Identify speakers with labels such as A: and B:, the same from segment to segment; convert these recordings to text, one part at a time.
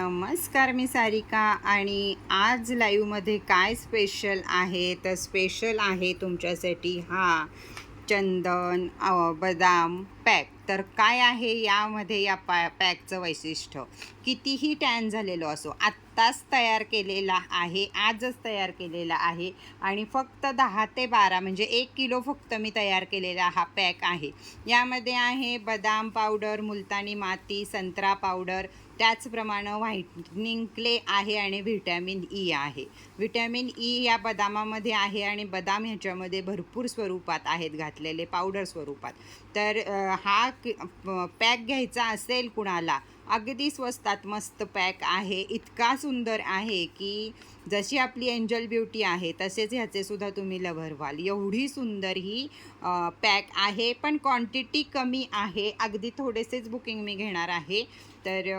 A: नमस्कार मी सारिका आणि आज लाईव्हमध्ये काय स्पेशल आहे? तर स्पेशल आहे तुमच्यासाठी हा चंदन बदाम पॅक. तर काय आहे यामध्ये या पॅ पॅकचं वैशिष्ट्य? कितीही टॅन झालेलो असो आत्ता आत्ताच तयार केलेला आहे आजच तयार केलेला आहे. आणि फक्त दहा ते बारा म्हणजे एक किलो फक्त मी तयार केलेला हा पॅक आहे. यामध्ये आहे बदाम पावडर मुलतानी माती संत्रा पावडर. त्याचप्रमाणे व्हाईटनिंग क्ले आहे आणि व्हिटॅमिन ई आहे. व्हिटॅमिन ई या बदामामध्ये आहे आणि बदाम ह्याच्यामध्ये भरपूर स्वरूपात आहेत घातलेले पावडर स्वरूपात. तर हा पॅक घ्यायचा असेल कुणाला अगदी स्वस्तात मस्त पॅक आहे. इतका सुंदर आहे की जशी आपली एंजल ब्युटी आहे तसेच ह्याचेसुद्धा तुम्ही लव्हर व्हाल. एवढी सुंदर ही पॅक आहे पण क्वांटिटी कमी आहे. अगदी थोडेसेच बुकिंग मी घेणार आहे. तर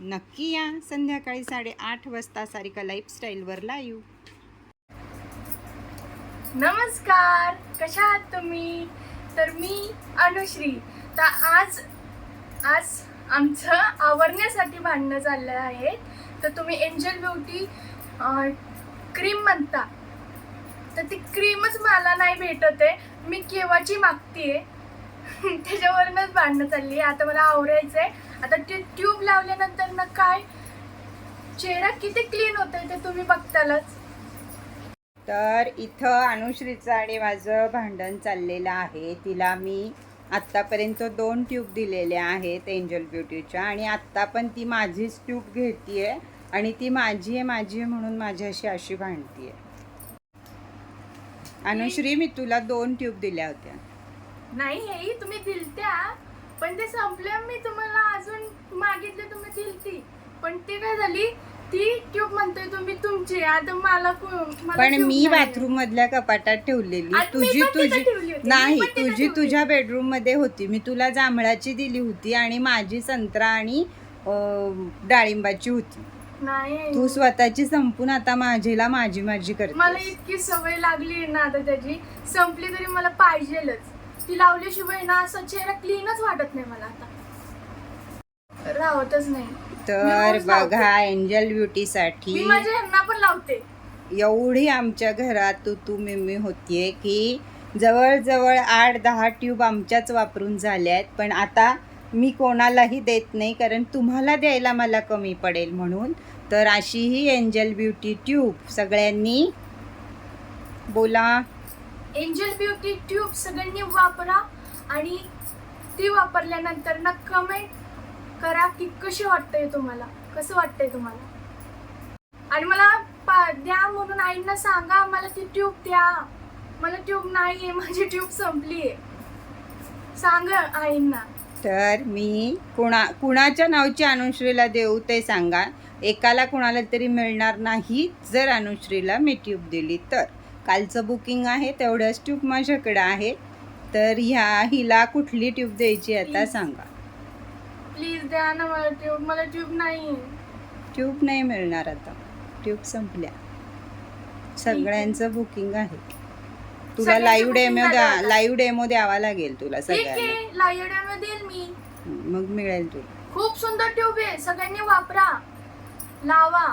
A: नक्की या संध्याकाळी साडेआठ वाजता सारिका लाईफस्टाईलवर लाईव्ह
B: नमस्कार कशा आहात तुम्ही? तर मी अनुश्री. तर आज आज आमचं आवरण्यासाठी भांडणं चाललं आहे. तर तुम्ही एंजल ब्युटी क्रीम म्हणता. तर ती क्रीमच मला नाही भेटत आहे. मी केव्हाची मागतीये? त्याच्यावरूनच भांडणं चालली आहे. आता मला आवरायचं आहे आता ते ट्यूब लावल्यानंतर ना काय? चेहरा किती क्लीन होतोय ते तुम्ही बघतालच.
A: तर इथं अनुश्रीचं आणि माझं भांडण चाललेलं आहे. तिला मी आत्तापर्यंत दोन ट्यूब दिलेल्या आहेत एंजल ब्युटीच्या आणि आत्ता पण ती माझीच ट्यूब घेतीये आणि ती माझी आहे माझी आहे म्हणून माझ्याशी अशी भांडतीये. अनुश्री मी तुला दोन ट्यूब दिल्या होत्या.
B: नाही हे तुम्ही दिलत्या पण ते संपल्या मी तुम्हाला अजून मागितले तुम्ही दिलती. पण ती काय झाली? ती ट्यूब म्हणतोय तुम्ही तुमची. आता मला को- मला
A: पण
B: tube
A: मी
B: नाही.
A: बाथरूम मधल्या कपाटात ठेवलेली.
B: आणि मी
A: तुझी
B: पण तिथं
A: तुझी
B: ठेवली होती. मी
A: नाही
B: पण तिथं
A: तुझी
B: ठेवली.
A: तुझ्या बेडरूममध्ये होती. मी तुला जांभळाची दिली होती आणि माझी संत्रा आणि अं, डाळिंबाची होती.
B: नाही.
A: तू स्वतःची संपून आता माझीला माझी माझी
B: मला
A: करते
B: इतकी सवय लागली ना आता त्याची. संपली तरी मला पाहिजेलच. ती लावल्याशिवाय ना असं चेहरा क्लीनच वाटत नाही मला आता. राहतच नाही.
A: तर. बघा एंजल ब्युटी साठी.
B: मी माझ्या ह्यांना पण लावते.
A: एवढी आमच्या घरात तू तू मिमी होतीये की जवळजवळ आठ दहा ट्यूब आमच्याच वापरून झाल्या आहेत पण आता मी कोणालाही देत नाही कारण तुम्हाला द्यायला मला कमी पडेल म्हणून. तर अशी ही एंजल ब्युटी ट्यूब सगळ्यांनी बोला.
B: एंजल ब्युटी ट्यूब सगळ्यांनी वापरा आणि ती वापरल्यानंतर ना कमेंट करा की कशी वाटतंय तुम्हाला? कसं वाटतंय तुम्हाला? आणि मला पा- द्या म्हणून आईंना सांगा मला ती ट्यूब द्या. मला ट्यूब नाही आहे माझी ट्यूब संपली आहे सांगा आईंना.
A: तर मी कुणा कुणाच्या नावची अनुश्रीला देऊ ते सांगा. एकाला कुणाला तरी मिळणार नाही जर अनुश्रीला मी ट्यूब दिली तर. कालचं बुकिंग आहे तेवढंच ट्यूब माझ्याकडं आहे. तर ह्या हिला कुठली ट्यूब द्यायची आता. सांगा.
B: प्लीज द्या ना मला ट्यूब मला ट्यूब नाही
A: ट्यूब नाही मिळणार आता. ट्यूब संपल्या. सगळ्यांचं बुकिंग आहे. तुला
B: सगळ्यांचं
A: लाईव्ह
B: booking
A: डेमो
B: झालं
A: द्या
B: आता.
A: लाईव्ह डेमो द्यावा लागेल तुला
B: ठीक
A: सगळ्यांना.
B: आहे लायड्यामध्ये देईल मी.
A: मग मिळेल तुला.
B: खूप सुंदर ट्यूब आहे. सगळ्यांनी वापरा. लावा.